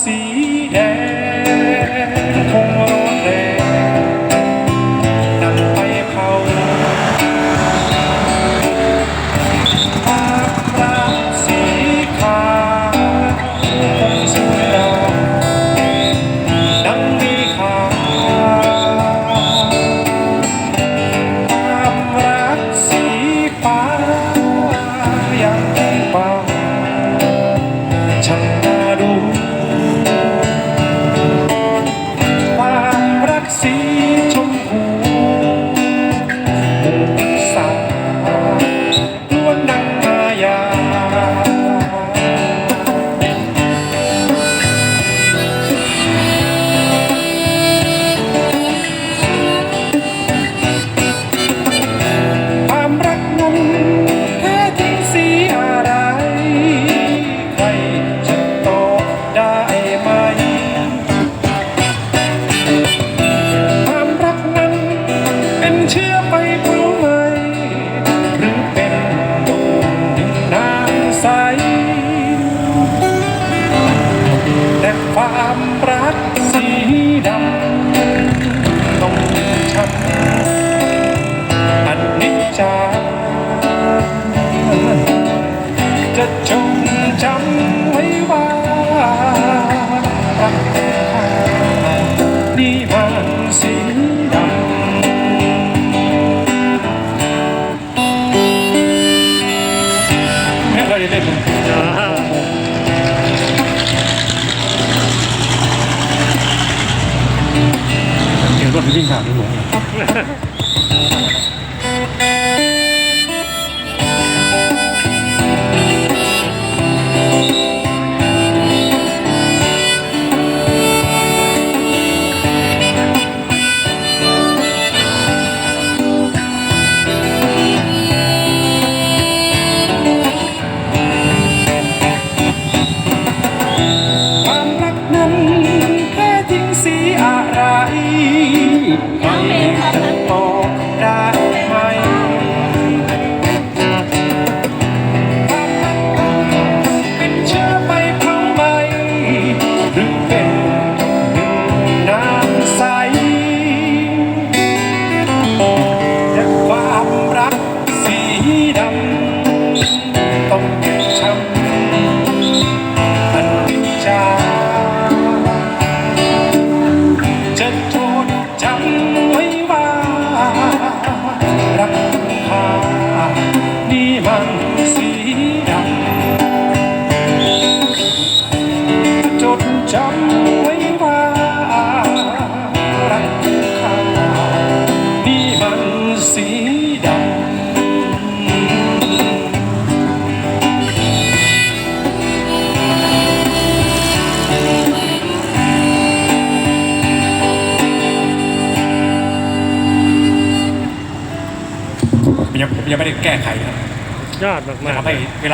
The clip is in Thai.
สีแดง ใส แต่ความรักสีดำ ได้ได้ผมเดี๋ยวรถวิ่งผ่านนี่หมด do จำไว้ว่ารักข้านี่มันสีดำผมยังผมยังไม่ได้แก้ไขนะครับยอดมากๆ ทำเลา